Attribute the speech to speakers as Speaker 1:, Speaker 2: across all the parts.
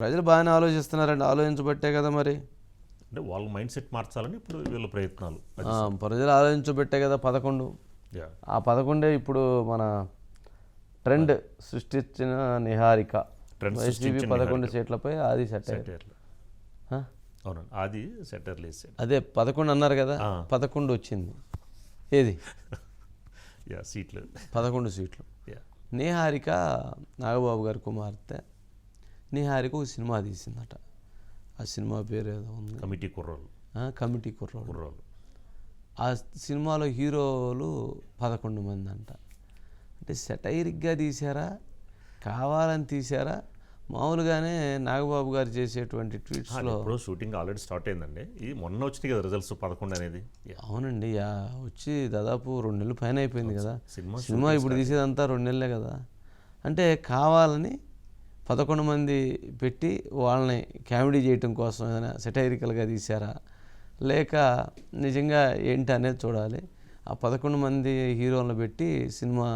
Speaker 1: ప్రజలు బాగానే ఆలోచిస్తున్నారండి ఆలోచించబట్టే కదా మరి.
Speaker 2: అంటే వాళ్ళ మైండ్ సెట్ మార్చాలని ఇప్పుడు వీళ్ళ ప్రయత్నాలు.
Speaker 1: ప్రజలు ఆలోచించబట్టే కదా పదకొండు.
Speaker 2: యా.
Speaker 1: ఆ పదకొండే ఇప్పుడు మన ట్రెండ్ సృష్టించిన నిహారిక. వైసీపీ పదకొండు. సీట్లపై ఆది సెట్ అయ్యారు.
Speaker 2: సెటర్లు.
Speaker 1: ఆ?
Speaker 2: అవునండి అది సెటర్లు వేసాడు.
Speaker 1: అదే పదకొండు అన్నారు కదా. పదకొండు వచ్చింది. ఏది?
Speaker 2: యా సీట్లు.
Speaker 1: పదకొండు సీట్లు.
Speaker 2: యా.
Speaker 1: నిహారిక నాగబాబు గారి కుమార్తె నిహారిక ఒక సినిమా తీసిందట. ఆ సినిమా పేరు ఏదో ఉంది.
Speaker 2: కమిటీ కుర్రోళ్ళు.
Speaker 1: ఆ, కమిటీ
Speaker 2: కుర్రోళ్ళు.
Speaker 1: ఆ సినిమాలో హీరోలు పదకొండు మంది అంట అంటే సెటైరిక్గా తీశారా? కావాలని తీశారా? మామూలుగానే నాగబాబు గారు చేసేటువంటి ట్వీట్స్లో
Speaker 2: ఇప్పుడు షూటింగ్ ఆల్రెడీ స్టార్ట్ అయిందండి. ఇది మొన్న వచ్చింది కదా రిజల్ట్స్ పదకొండు అనేది.
Speaker 1: అవునండి. వచ్చి దాదాపు రెండు నెలలు పైన అయిపోయింది కదా.
Speaker 2: సినిమా
Speaker 1: సినిమా ఇప్పుడు తీసేదంతా రెండు నెలలే కదా. అంటే కావాలని పదకొండు మంది పెట్టి వాళ్ళని కామెడీ చేయటం కోసం ఏదైనా సెటైరికల్గా తీశారా? లేక నిజంగా ఏంటి అనేది చూడాలి. ఆ పదకొండు మంది హీరోలను పెట్టి సినిమా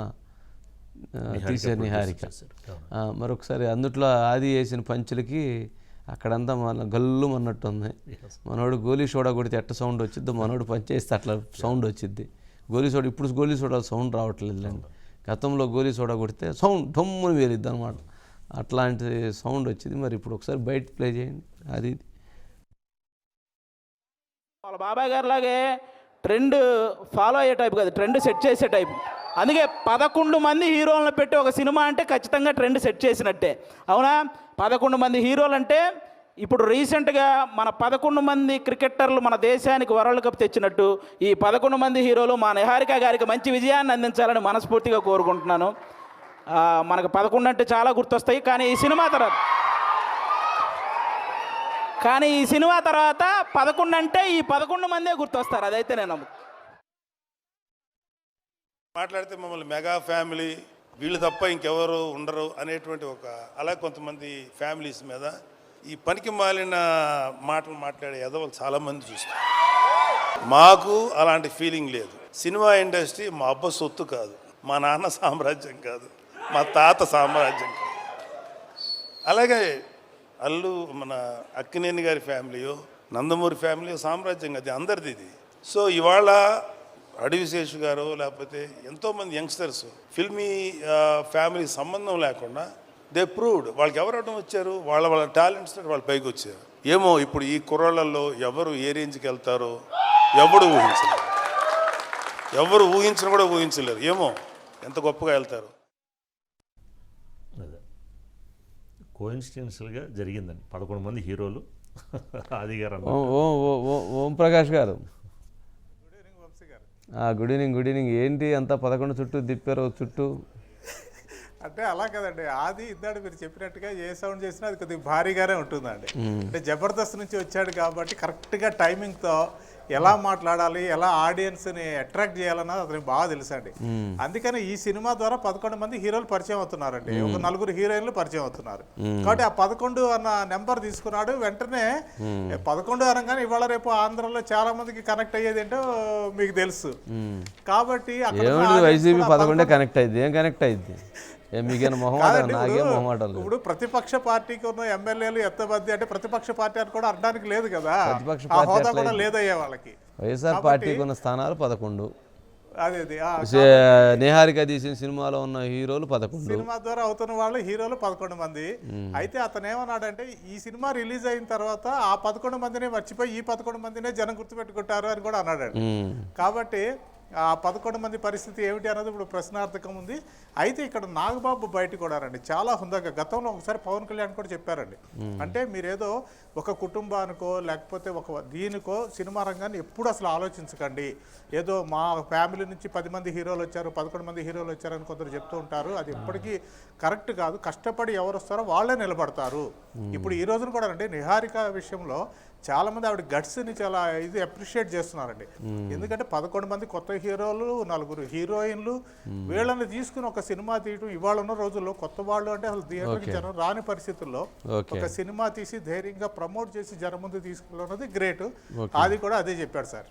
Speaker 1: తీశారు నిహారిక. మరొకసారి అందుట్లో ఆది వేసిన పంచులకి అక్కడంతా మన గల్లు అన్నట్టుంది. మనోడు గోలీ సోడా కొడితే ఎట్ట సౌండ్ వచ్చిద్దో మనోడు పనిచేస్తే అట్లా సౌండ్ వచ్చిద్ది. గోలీ సోడా ఇప్పుడు గోలీ సోడా సౌండ్ రావట్లేదులేండి. గతంలో గోలీ సోడా కొడితే సౌండ్ డొమ్ముని వేరిద్ది అనమాట అట్లాంటి సౌండ్ వచ్చింది. మరి ఇప్పుడు ఒకసారి బయట ప్లే చేయండి. అది
Speaker 3: వాళ్ళ బాబాయ్ గారు లాగే ట్రెండ్ ఫాలో అయ్యే టైప్ కాదు. ట్రెండ్ సెట్ చేసే టైప్. అందుకే పదకొండు మంది హీరోలను పెట్టి ఒక సినిమా అంటే ఖచ్చితంగా ట్రెండ్ సెట్ చేసినట్టే. అవునా? పదకొండు మంది హీరోలు అంటే ఇప్పుడు రీసెంట్గా మన పదకొండు మంది క్రికెటర్లు మన దేశానికి వరల్డ్ కప్ తెచ్చినట్టు ఈ పదకొండు మంది హీరోలు మా నిహారిక గారికి మంచి విజయాన్ని అందించాలని మనస్ఫూర్తిగా కోరుకుంటున్నాను. మనకు పదకొండు అంటే చాలా గుర్తొస్తాయి కానీ ఈ సినిమా తర్వాత కానీ ఈ సినిమా తర్వాత పదకొండు అంటే ఈ పదకొండు మందే గుర్తొస్తారు అదైతే నేను నమ్ము
Speaker 4: మాట్లాడితే మమ్మల్ని మెగా ఫ్యామిలీ వీళ్ళు తప్ప ఇంకెవరు ఉండరు అనేటువంటి ఒక అలా కొంతమంది ఫ్యామిలీస్ మీద ఈ పనికి మాలిన మాటలు మాట్లాడే ఎదవలు చాలామంది చూస్తారు. మాకు అలాంటి ఫీలింగ్ లేదు. సినిమా ఇండస్ట్రీ మా అబ్బ సొత్తు కాదు మా నాన్న సామ్రాజ్యం కాదు. మా తాత సామ్రాజ్యం అలాగే అల్లు మన అక్కినేని గారి ఫ్యామిలీయో నందమూరి ఫ్యామిలీ సామ్రాజ్యం అది అందరిది ఇది. సో ఇవాళ అడవిశేషు గారు లేకపోతే ఎంతోమంది యంగ్స్టర్స్ ఫిల్మీ ఫ్యామిలీ సంబంధం లేకుండా దే ప్రూవ్డ్. వాళ్ళకి ఎవరు అడ్డం వచ్చారు? వాళ్ళ వాళ్ళ టాలెంట్స్ వాళ్ళు వాళ్ళ పైకి వచ్చారు. ఏమో ఇప్పుడు ఈ కుర్రాళ్ళల్లో ఎవరు ఏ రేంజ్కి వెళ్తారో ఎవడు ఊహించలేరు. ఎవరు ఊహించిన కూడా ఊహించలేరు. ఏమో ఎంత గొప్పగా వెళ్తారు
Speaker 2: అదే కోయిన్సిడెన్షియల్గా జరిగిందండి. పదకొండు మంది హీరోలు ఆది గారు
Speaker 1: ఓ ఓ ఓ ఓ- ఓం ప్రకాష్ గారు. ఆ, గుడ్ ఈవినింగ్ గుడ్ ఈవినింగ్. ఏంటి అంతా పదకొండు చుట్టూ తిప్పారు చుట్టూ?
Speaker 5: అంటే అలా కదండి. ఆది ఇందాడు మీరు చెప్పినట్టుగా ఏ సౌండ్ చేసినా అది కొద్దిగా భారీగానే ఉంటుందండి. అంటే జబర్దస్త్ నుంచి వచ్చాడు కాబట్టి కరెక్ట్గా టైమింగ్తో ఎలా మాట్లాడాలి ఎలా ఆడియన్స్ని అట్రాక్ట్ చేయాలన్నది అతనికి బాగా తెలుసండి. అందుకని ఈ సినిమా ద్వారా పదకొండు మంది హీరోలు పరిచయం అవుతున్నారండి. ఒక నలుగురు హీరోయిన్లు పరిచయం అవుతున్నారు. కాబట్టి ఆ పదకొండు అన్న నెంబర్ తీసుకున్నాడు వెంటనే పదకొండు అనగానే ఇవాళ రేపు ఆంధ్రలో చాలా మందికి కనెక్ట్ అయ్యేది ఏంటో మీకు తెలుసు. కాబట్టి
Speaker 1: వైసీపీ పదకొండే కనెక్ట్ అయింది ఏం కనెక్ట్ అయింది మొహమాట? నాకేం మొహమాట లేదు.
Speaker 5: ఇప్పుడు ప్రతిపక్ష పార్టీకి ఉన్న ఎమ్మెల్యేలు ఎంతమంది అంటే ప్రతిపక్ష పార్టీ అని కూడా అనడానికి లేదు కదా.
Speaker 1: ప్రతిపక్ష పార్టీ
Speaker 5: కూడా? లేదయ్యా వాళ్ళకి.
Speaker 1: వైఎస్ఆర్ పార్టీకి ఉన్న స్థానాలు పదకొండు.
Speaker 5: అదే
Speaker 1: నిహారిక తీసిన సినిమాలో ఉన్న హీరోలు పదకొండు.
Speaker 5: సినిమా ద్వారా అవుతున్న వాళ్ళు హీరోలు పదకొండు మంది. అయితే అతను ఏమన్నాడంటే ఈ సినిమా రిలీజ్ అయిన తర్వాత ఆ పదకొండు మందినే మర్చిపోయి ఈ పదకొండు మందినే జనం గుర్తుపెట్టుకుంటారు అని కూడా అన్నాడు. కాబట్టి ఆ పదకొండు మంది పరిస్థితి ఏమిటి అన్నది ఇప్పుడు ప్రశ్నార్థకం ఉంది. అయితే ఇక్కడ నాగబాబు బయట కూడా రండి చాలా హుందాగా గతంలో ఒకసారి పవన్ కళ్యాణ్ కూడా చెప్పారండి. అంటే మీరేదో ఒక కుటుంబానికో లేకపోతే ఒక దీనికో సినిమా రంగాన్ని ఎప్పుడు అసలు ఆలోచించకండి. ఏదో మా ఫ్యామిలీ నుంచి పది మంది హీరోలు వచ్చారు పదకొండు మంది హీరోలు వచ్చారని కొందరు చెప్తూ ఉంటారు. అది ఎప్పటికీ కరెక్ట్ కాదు. కష్టపడి ఎవరు వస్తారో వాళ్ళే నిలబడతారు. ఇప్పుడు ఈ రోజున కూడా అండి నిహారిక విషయంలో చాలా మంది ఆవిడ గట్స్ని చాలా ఇది అప్రిషియేట్ చేస్తున్నారండి ఎందుకంటే పదకొండు మంది కొత్త హీరోలు నలుగురు హీరోయిన్లు వీళ్ళని తీసుకుని ఒక సినిమా తీయటం ఇవాళ ఉన్న రోజుల్లో కొత్త వాళ్ళు అంటే అసలు థియేటర్కి. జనం రాని పరిస్థితుల్లో. ఒక సినిమా తీసి ధైర్యంగా ప్రమోట్ చేసి జనం ముందు తీసుకెళ్ళన్నది గ్రేట్. అది కూడా అదే చెప్పాడు సార్